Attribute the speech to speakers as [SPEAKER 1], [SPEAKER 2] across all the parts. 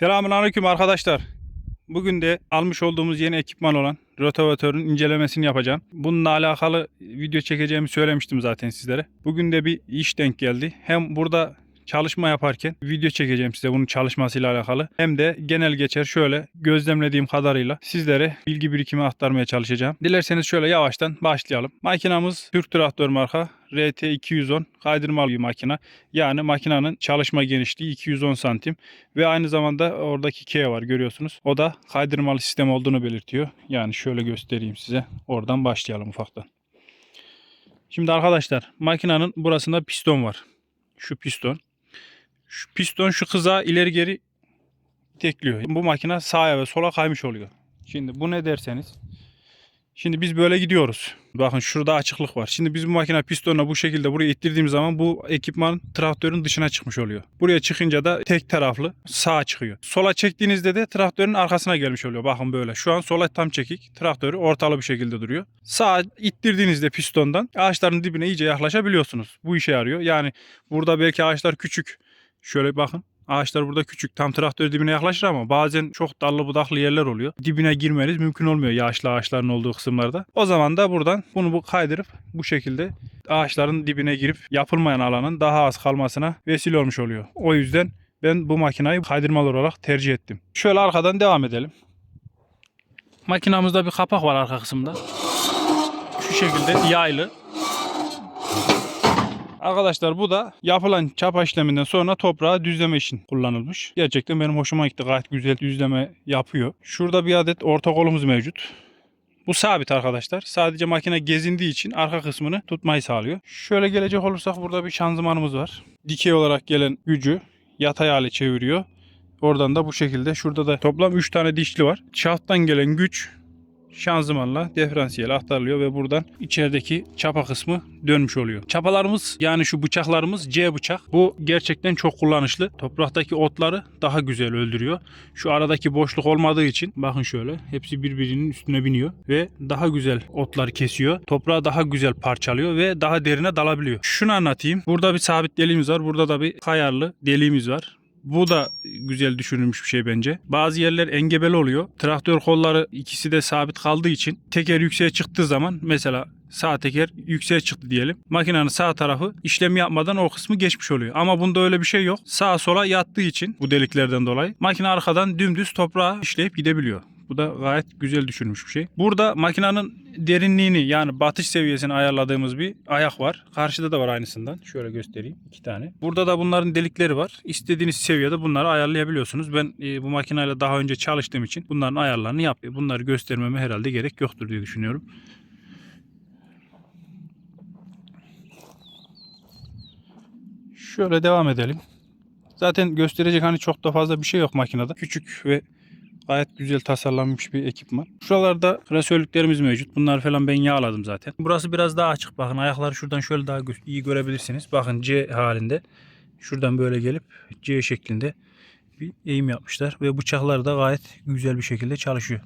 [SPEAKER 1] Selamünaleyküm arkadaşlar. Bugün de almış olduğumuz yeni ekipman olan rotavatörün incelemesini yapacağım. Bununla alakalı video çekeceğimi söylemiştim zaten sizlere. Bugün de bir iş denk geldi. Hem burada çalışma yaparken video çekeceğim size bunun çalışmasıyla alakalı. Hem de genel geçer şöyle gözlemlediğim kadarıyla sizlere bilgi birikimi aktarmaya çalışacağım. Dilerseniz şöyle yavaştan başlayalım. Makinamız Türk Traktör marka RT210 kaydırmalı bir makina. Yani makinenin çalışma genişliği 210 santim ve aynı zamanda oradaki K var görüyorsunuz. O da kaydırmalı sistem olduğunu belirtiyor. Yani şöyle göstereyim size. Oradan başlayalım ufaktan. Şimdi arkadaşlar makinenin burasında piston var. Şu piston. Şu piston şu kıza ileri geri tekliyor. Bu makine sağa ve sola kaymış oluyor. Şimdi bu ne derseniz. Şimdi biz böyle gidiyoruz. Bakın şurada açıklık var. Şimdi biz bu makine pistonla bu şekilde buraya ittirdiğimiz zaman bu ekipman traktörün dışına çıkmış oluyor. Buraya çıkınca da tek taraflı sağa çıkıyor. Sola çektiğinizde de traktörün arkasına gelmiş oluyor. Bakın böyle. Şu an sola tam çekik. Traktörü ortalı bir şekilde duruyor. Sağa ittirdiğinizde pistondan ağaçların dibine iyice yaklaşabiliyorsunuz. Bu işe yarıyor. Yani burada belki ağaçlar küçük. Şöyle bakın. Ağaçlar burada küçük. Tam traktör dibine yaklaşır ama bazen çok dallı budaklı yerler oluyor. Dibine girmeniz mümkün olmuyor yaşlı ağaçların olduğu kısımlarda. O zaman da buradan bunu bu kaydırıp bu şekilde ağaçların dibine girip yapılmayan alanın daha az kalmasına vesile olmuş oluyor. O yüzden ben bu makinayı kaydırmalı olarak tercih ettim. Şöyle arkadan devam edelim. Makinamızda bir kapak var arka kısımda. Şu şekilde yaylı. Arkadaşlar bu da yapılan çapa işleminden sonra toprağı düzleme için kullanılmış. Gerçekten benim hoşuma gitti. Gayet güzel düzleme yapıyor. Şurada bir adet orta kolumuz mevcut. Bu sabit arkadaşlar. Sadece makine gezindiği için arka kısmını tutmayı sağlıyor. Şöyle gelecek olursak burada bir şanzımanımız var. Dikey olarak gelen gücü yatay hale çeviriyor. Oradan da bu şekilde şurada da toplam 3 tane dişli var. Şafttan gelen güç şanzımanla diferansiyel aktarılıyor ve buradan içerideki çapa kısmı dönmüş oluyor. Çapalarımız yani şu bıçaklarımız C bıçak. Bu gerçekten çok kullanışlı. Topraktaki otları daha güzel öldürüyor. Şu aradaki boşluk olmadığı için bakın şöyle hepsi birbirinin üstüne biniyor ve daha güzel otları kesiyor. Toprağı daha güzel parçalıyor ve daha derine dalabiliyor. Şunu anlatayım. Burada bir sabit deliğimiz var. Burada da bir kayarlı deliğimiz var. Bu da güzel düşünülmüş bir şey bence. Bazı yerler engebeli oluyor. Traktör kolları ikisi de sabit kaldığı için teker yükseğe çıktığı zaman mesela sağ teker yükseğe çıktı diyelim. Makinenin sağ tarafı işlemi yapmadan o kısmı geçmiş oluyor. Ama bunda öyle bir şey yok. Sağa sola yattığı için bu deliklerden dolayı makine arkadan dümdüz toprağa işleyip gidebiliyor. Bu da gayet güzel düşünmüş bir şey. Burada makinenin derinliğini yani batış seviyesini ayarladığımız bir ayak var. Karşıda da var aynısından. Şöyle göstereyim. iki tane. Burada da bunların delikleri var. İstediğiniz seviyede bunları ayarlayabiliyorsunuz. Ben e, bu makineyle daha önce çalıştığım için bunların ayarlarını yaptım. Bunları göstermeme herhalde gerek yoktur diye düşünüyorum. Şöyle devam edelim. Zaten gösterecek hani çok da fazla bir şey yok makinede. Küçük ve Gayet güzel tasarlanmış bir ekipman. Şuralarda klasörlüklerimiz mevcut. Bunlar falan ben yağladım zaten. Burası biraz daha açık. Bakın ayakları şuradan şöyle daha iyi görebilirsiniz. Bakın C halinde. Şuradan böyle gelip C şeklinde bir eğim yapmışlar. Ve bıçaklar da gayet güzel bir şekilde çalışıyor.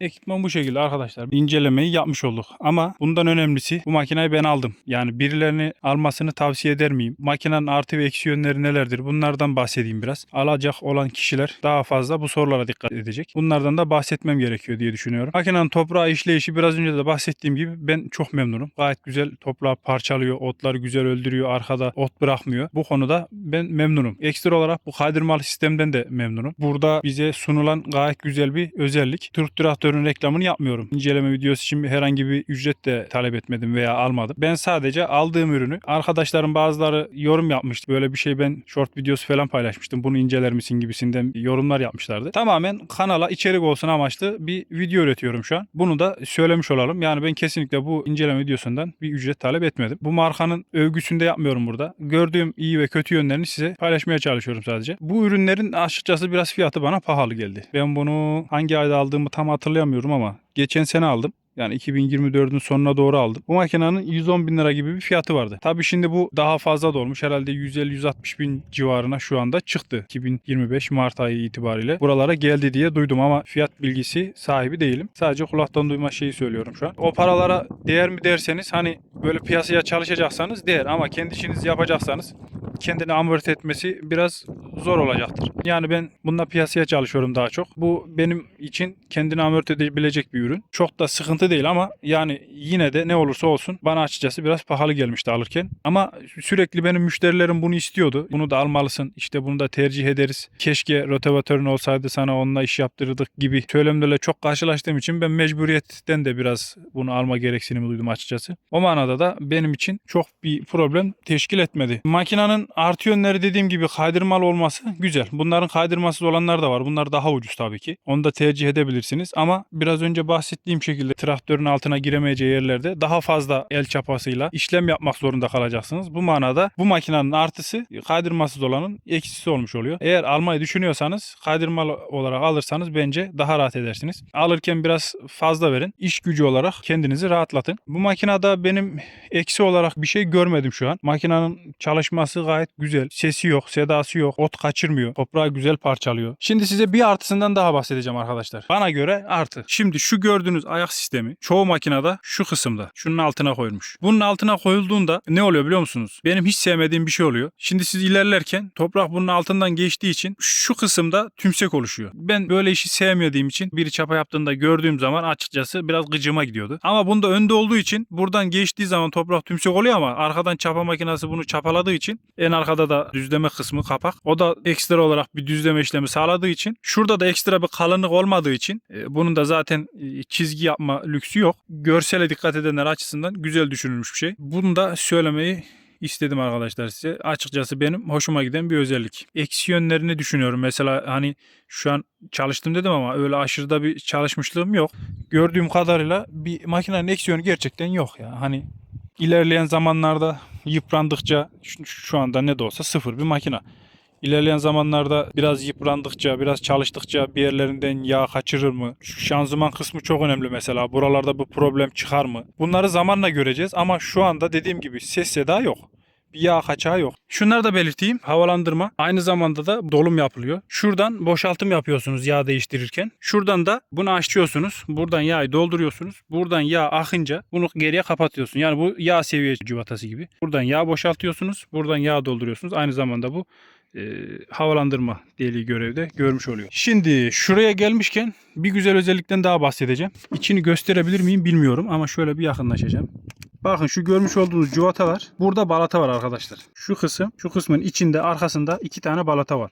[SPEAKER 1] Ekipman bu şekilde arkadaşlar. İncelemeyi yapmış olduk. Ama bundan önemlisi bu makineyi ben aldım. Yani birilerini almasını tavsiye eder miyim? Makinenin artı ve eksi yönleri nelerdir? Bunlardan bahsedeyim biraz. Alacak olan kişiler daha fazla bu sorulara dikkat edecek. Bunlardan da bahsetmem gerekiyor diye düşünüyorum. Makinenin toprağı işleyişi biraz önce de bahsettiğim gibi ben çok memnunum. Gayet güzel toprağı parçalıyor. Otları güzel öldürüyor. Arkada ot bırakmıyor. Bu konuda ben memnunum. Ekstra olarak bu kaydırmalı sistemden de memnunum. Burada bize sunulan gayet güzel bir özellik. Türk traktörün reklamını yapmıyorum. İnceleme videosu için herhangi bir ücret de talep etmedim veya almadım. Ben sadece aldığım ürünü arkadaşların bazıları yorum yapmıştı. Böyle bir şey ben short videosu falan paylaşmıştım. Bunu inceler misin gibisinden yorumlar yapmışlardı. Tamamen kanala içerik olsun amaçlı bir video üretiyorum şu an. Bunu da söylemiş olalım. Yani ben kesinlikle bu inceleme videosundan bir ücret talep etmedim. Bu markanın övgüsünde yapmıyorum burada. Gördüğüm iyi ve kötü yönlerini size paylaşmaya çalışıyorum sadece. Bu ürünlerin açıkçası biraz fiyatı bana pahalı geldi. Ben bunu hangi ayda aldığımı tam hatırlayamıyorum ama geçen sene aldım. Yani 2024'ün sonuna doğru aldım. Bu makinenin 110 bin lira gibi bir fiyatı vardı. Tabii şimdi bu daha fazla da olmuş. Herhalde 150-160 bin civarına şu anda çıktı. 2025 Mart ayı itibariyle. Buralara geldi diye duydum ama fiyat bilgisi sahibi değilim. Sadece kulaktan duyma şeyi söylüyorum şu an. O paralara değer mi derseniz hani böyle piyasaya çalışacaksanız değer ama kendi işinizi yapacaksanız kendini amorti etmesi biraz zor olacaktır. Yani ben bununla piyasaya çalışıyorum daha çok. Bu benim için kendini amorti edebilecek bir ürün. Çok da sıkıntı değil ama yani yine de ne olursa olsun bana açıkçası biraz pahalı gelmişti alırken. Ama sürekli benim müşterilerim bunu istiyordu. Bunu da almalısın. İşte bunu da tercih ederiz. Keşke rotavatörün olsaydı sana onunla iş yaptırırdık gibi söylemlerle çok karşılaştığım için ben mecburiyetten de biraz bunu alma gereksinimi duydum açıkçası. O manada da benim için çok bir problem teşkil etmedi. Makinenin artı yönleri dediğim gibi kaydırmalı olması güzel. Bunların kaydırmasız olanlar da var. Bunlar daha ucuz tabii ki. Onu da tercih edebilirsiniz ama biraz önce bahsettiğim şekilde traktörün altına giremeyeceği yerlerde daha fazla el çapasıyla işlem yapmak zorunda kalacaksınız. Bu manada bu makinenin artısı kaydırmasız olanın eksisi olmuş oluyor. Eğer almayı düşünüyorsanız kaydırmalı olarak alırsanız bence daha rahat edersiniz. Alırken biraz fazla verin. İş gücü olarak kendinizi rahatlatın. Bu makinede benim eksi olarak bir şey görmedim şu an. Makinenin çalışması gayet güzel. Sesi yok, sedası yok, ot kaçırmıyor. Toprağı güzel parçalıyor. Şimdi size bir artısından daha bahsedeceğim arkadaşlar. Bana göre artı. Şimdi şu gördüğünüz ayak sistemi çoğu makinede şu kısımda. Şunun altına koyulmuş. Bunun altına koyulduğunda ne oluyor biliyor musunuz? Benim hiç sevmediğim bir şey oluyor. Şimdi siz ilerlerken toprak bunun altından geçtiği için şu kısımda tümsek oluşuyor. Ben böyle işi sevmediğim için biri çapa yaptığında gördüğüm zaman açıkçası biraz gıcıma gidiyordu. Ama bunda önde olduğu için buradan geçtiği zaman toprak tümsek oluyor ama arkadan çapa makinesi bunu çapaladığı için en arkada da düzleme kısmı kapak. O da ekstra olarak bir düzleme işlemi sağladığı için şurada da ekstra bir kalınlık olmadığı için e, bunun da zaten e, çizgi yapma lüksü yok. Görsele dikkat edenler açısından güzel düşünülmüş bir şey. Bunu da söylemeyi istedim arkadaşlar size. Açıkçası benim hoşuma giden bir özellik. Eksi yönlerini düşünüyorum. Mesela hani şu an çalıştım dedim ama öyle aşırıda bir çalışmışlığım yok. Gördüğüm kadarıyla bir makinenin eksi yönü gerçekten yok ya. Hani ilerleyen zamanlarda yıprandıkça şu, anda ne de olsa sıfır bir makine. İlerleyen zamanlarda biraz yıprandıkça, biraz çalıştıkça bir yerlerinden yağ kaçırır mı? Şu şanzıman kısmı çok önemli mesela. Buralarda bu problem çıkar mı? Bunları zamanla göreceğiz ama şu anda dediğim gibi ses seda yok. Bir yağ kaçağı yok. Şunları da belirteyim. Havalandırma. Aynı zamanda da dolum yapılıyor. Şuradan boşaltım yapıyorsunuz yağ değiştirirken. Şuradan da bunu açıyorsunuz. Buradan yağı dolduruyorsunuz. Buradan yağ akınca bunu geriye kapatıyorsun. Yani bu yağ seviye cıvatası gibi. Buradan yağ boşaltıyorsunuz. Buradan yağ dolduruyorsunuz. Aynı zamanda bu e, havalandırma deliği görevde görmüş oluyor. Şimdi şuraya gelmişken bir güzel özellikten daha bahsedeceğim. İçini gösterebilir miyim bilmiyorum ama şöyle bir yakınlaşacağım. Bakın şu görmüş olduğunuz cuvata var. Burada balata var arkadaşlar. Şu kısım, şu kısmın içinde arkasında iki tane balata var.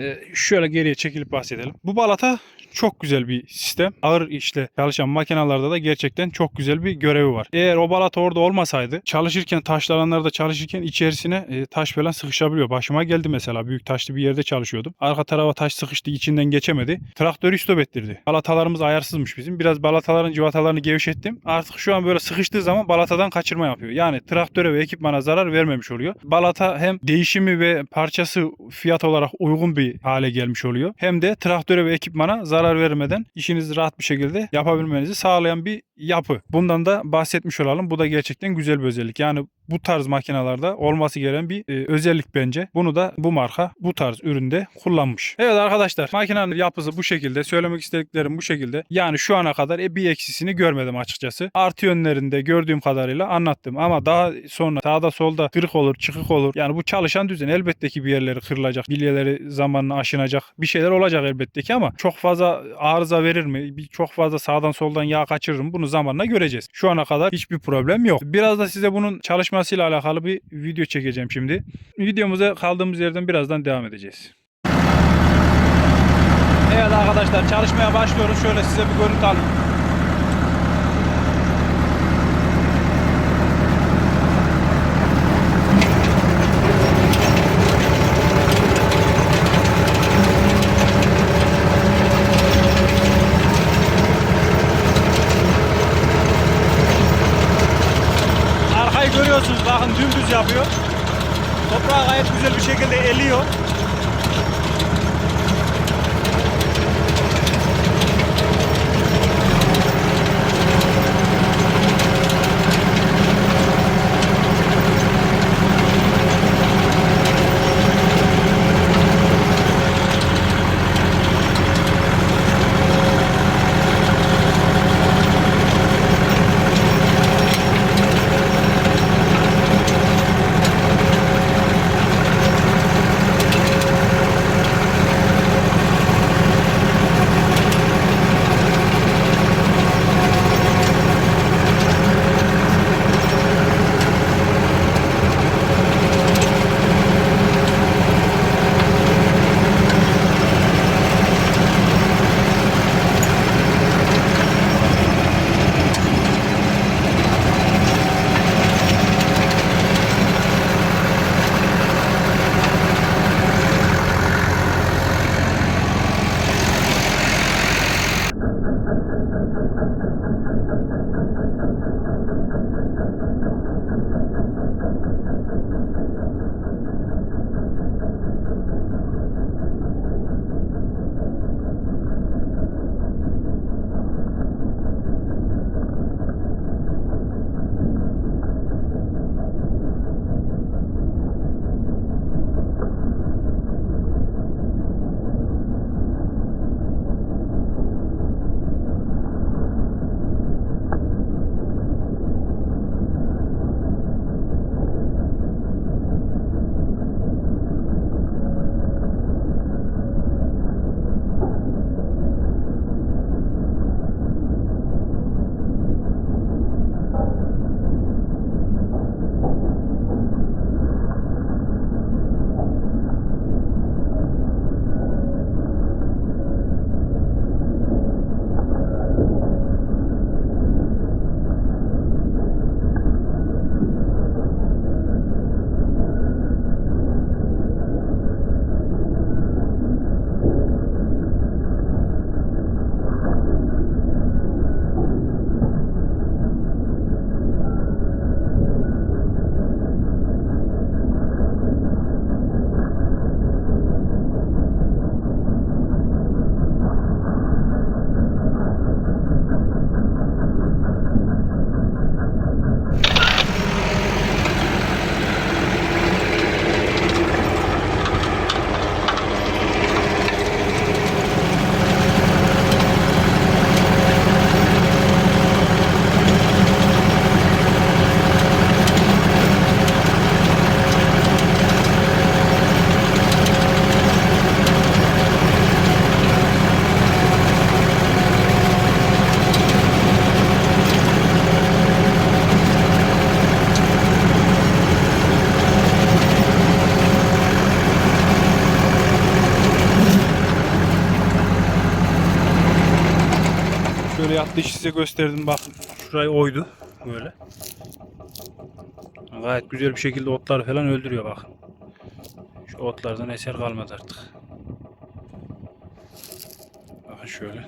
[SPEAKER 1] Ee, şöyle geriye çekilip bahsedelim. Bu balata çok güzel bir sistem. Ağır işle çalışan makinalarda da gerçekten çok güzel bir görevi var. Eğer o balata orada olmasaydı çalışırken taşlı alanlarda çalışırken içerisine e, taş falan sıkışabiliyor. Başıma geldi mesela büyük taşlı bir yerde çalışıyordum. Arka tarafa taş sıkıştı içinden geçemedi. Traktörü stop ettirdi. Balatalarımız ayarsızmış bizim. Biraz balataların civatalarını gevşettim. Artık şu an böyle sıkıştığı zaman balatadan kaçırma yapıyor. Yani traktöre ve ekipmana zarar vermemiş oluyor. Balata hem değişimi ve parçası fiyat olarak uygun bir hale gelmiş oluyor. Hem de traktöre ve ekipmana zarar vermeden işinizi rahat bir şekilde yapabilmenizi sağlayan bir yapı. Bundan da bahsetmiş olalım. Bu da gerçekten güzel bir özellik. Yani bu tarz makinalarda olması gereken bir e, özellik bence. Bunu da bu marka bu tarz üründe kullanmış. Evet arkadaşlar makinenin yapısı bu şekilde. Söylemek istediklerim bu şekilde. Yani şu ana kadar e, bir eksisini görmedim açıkçası. Artı yönlerinde gördüğüm kadarıyla anlattım. Ama daha sonra sağda solda kırık olur, çıkık olur. Yani bu çalışan düzen elbette ki bir yerleri kırılacak. Bilyeleri zamanla aşınacak. Bir şeyler olacak elbette ki ama çok fazla arıza verir mi? Bir, çok fazla sağdan soldan yağ kaçırır mı? Bunu zamanla göreceğiz. Şu ana kadar hiçbir problem yok. Biraz da size bunun çalışmasıyla alakalı bir video çekeceğim şimdi. Videomuza kaldığımız yerden birazdan devam edeceğiz. Evet arkadaşlar çalışmaya başlıyoruz. Şöyle size bir görüntü alayım. Arkayı görüyorsunuz bakın dümdüz yapıyor. Toprağı gayet güzel bir şekilde eliyor. Yaptığı işi size gösterdim. Bakın şurayı oydu. Böyle. Gayet güzel bir şekilde otları falan öldürüyor bakın. Şu otlardan eser kalmadı artık. Bakın şöyle.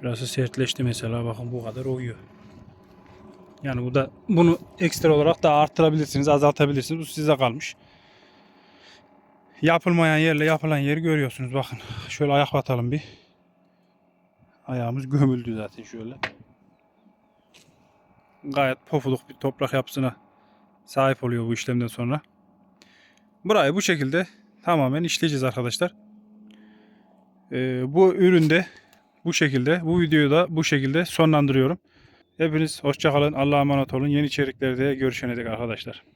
[SPEAKER 1] Şurası sertleşti mesela bakın bu kadar oyuyor. Yani bu da bunu ekstra olarak da arttırabilirsiniz, azaltabilirsiniz. Bu size kalmış. Yapılmayan yerle yapılan yeri görüyorsunuz. Bakın şöyle ayak batalım bir. Ayağımız gömüldü zaten şöyle. Gayet pofuduk bir toprak yapısına sahip oluyor bu işlemden sonra. Burayı bu şekilde tamamen işleyeceğiz arkadaşlar. Ee, bu üründe bu şekilde, bu videoyu da bu şekilde sonlandırıyorum. Hepiniz hoşçakalın, Allah'a emanet olun. Yeni içeriklerde görüşene dek arkadaşlar.